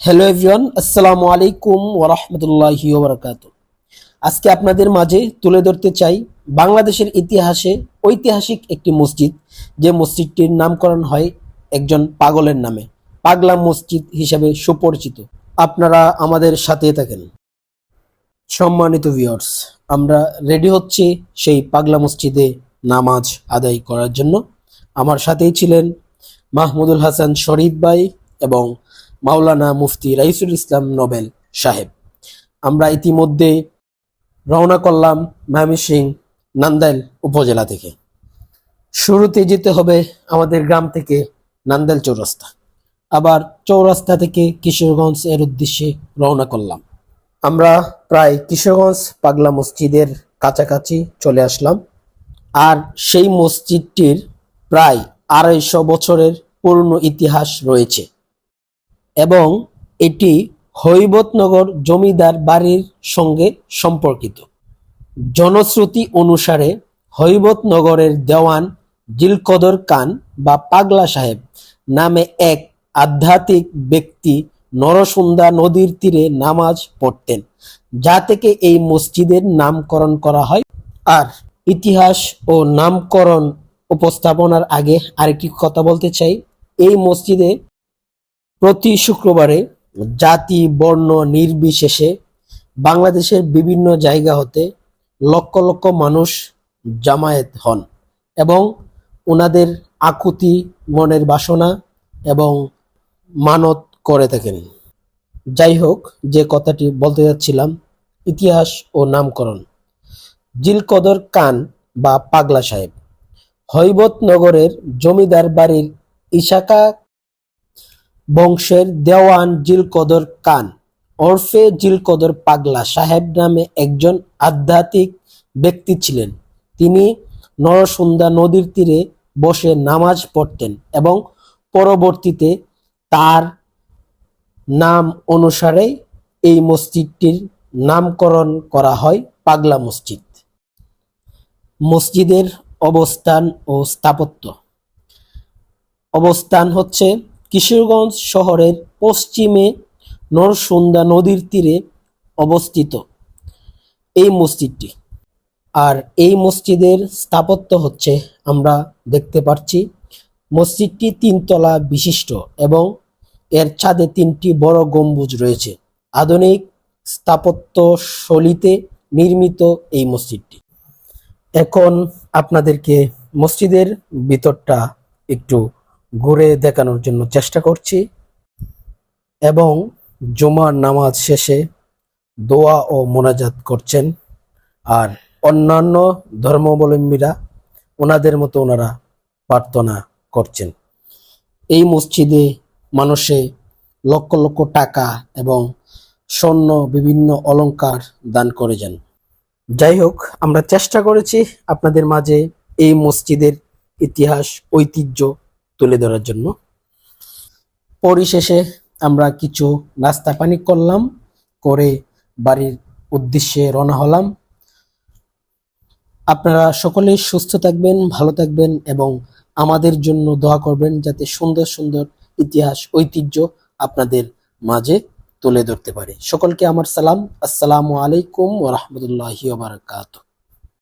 Hello everyone আসসালামু আলাইকুম ওরহমতুল্লাহি ওবরাকাত আজকে আপনাদের মাঝে তুলে ধরতে চাই বাংলাদেশের ইতিহাসে ঐতিহাসিক একটি মসজিদ, যে মসজিদটির নামকরণ হয় একজন পাগলের নামে। পাগলা মসজিদ হিসেবে সুপরিচিত। আপনারা আমাদের সাথে থাকেন। সম্মানিত ভিউয়ার্স আমরা রেডি হচ্ছি সেই পাগলা মসজিদে নামাজ আদায় করার জন্য। আমার সাথেই ছিলেন মাহমুদুল হাসান শরীফ ভাই এবং মাওলানা মুফতি রাইসুল ইসলাম নোবেল সাহেব। আমরা ইতিমধ্যে রওনা করলাম ময়মনসিং নান্দাইল উপজেলা থেকে। শুরুতে যেতে হবে আমাদের গ্রাম থেকে নান্দাইল চৌরাস্তা। আবার চৌরাস্তা থেকে কিশোরগঞ্জ এর উদ্দেশ্যে রওনা করলাম। আমরা প্রায় কিশোরগঞ্জ পাগলা মসজিদের কাছাকাছি চলে আসলাম। আর সেই মসজিদটির প্রায় আড়াইশো বছরের পুরনো ইতিহাস রয়েছে। এবং এটি হৈবতনগর জমিদার বাড়ির সঙ্গে সম্পর্কিত। জনশ্রুতি অনুসারে হৈবতনগরের দেওয়ান জিলকদর কান বা পাগলা সাহেব নামে এক আধ্যাত্মিক ব্যক্তি নরসুন্দা নদীর তীরে নামাজ পড়তেন, যা থেকে এই মসজিদের নামকরণ করা হয়। আর ইতিহাস ও নামকরণ উপস্থাপনার আগে আরেকটি কথা বলতে চাই। এই মসজিদে প্রতি শুক্রবারে জাতি, বর্ণ নির্বিশেষে বাংলাদেশের বিভিন্ন জায়গা হতে লক্ষ লক্ষ মানুষ জামায়াত হন এবং ওনাদের আকুতি, মনের বাসনা এবং মানত করে থাকেন। যাই হোক, যে কথাটি বলতে যাচ্ছিলাম, ইতিহাস ও নামকরণ। জিলকদর কান বা পাগলা সাহেব হৈবতনগরের জমিদার বাড়ির ইশাকা বংশের দেওয়ান জিলকদর কান। ওরফে জিলকদর পাগলা সাহেব নামে একজন আধ্যাত্মিক ব্যক্তি ছিলেন। তিনি নরসুন্দা নদীর তীরে বসে নামাজ পড়তেন এবং পরবর্তীতে তার নাম অনুসারে এই মসজিদটির নামকরণ করা হয় পাগলা মসজিদ। মসজিদের অবস্থান ও স্থাপত্য। অবস্থান হচ্ছে কিশোরগঞ্জ শহরের পশ্চিমে নরসুন্দা নদীর তীরে অবস্থিত এই মসজিদটি। আর এই মসজিদের স্থাপত্য হচ্ছে আমরা দেখতে পাচ্ছি, মসজিদটি তিনতলা বিশিষ্ট এবং এর ছাদে তিনটি বড় গম্বুজ রয়েছে। আধুনিক স্থাপত্য শৈলীতে নির্মিত এই মসজিদটি। এখন আপনাদেরকে মসজিদের ভিতরটা একটু ঘুরে দেখানোর জন্য চেষ্টা করছি। এবং জুমার নামাজ শেষে দোয়া ও মোনাজাত করছেন। আর অন্যান্য ধর্মাবলম্বীরা ওনাদের মতো ওনারা প্রার্থনা করছেন। এই মসজিদে মানুষে লক্ষ লক্ষ টাকা এবং স্বর্ণ, বিভিন্ন অলংকার দান করে যান। যাই হোক, আমরা চেষ্টা করেছি আপনাদের মাঝে এই মসজিদের ইতিহাস, ঐতিহ্য তুলে ধরার জন্য। পরিশেষে আমরা কিছু নাস্তা পানি করলাম, করে বাড়ির উদ্দেশ্যে রওনা হলাম। আপনারা সকলেই সুস্থ থাকবেন, ভালো থাকবেন এবং আমাদের জন্য দোয়া করবেন যাতে সুন্দর সুন্দর ইতিহাস, ঐতিহ্য আপনাদের মাঝে তুলে ধরতে পারে। সকলকে আমার সালাম। আসসালামু আলাইকুম ওরহমতুল্লাহি ওবারাকাতুহ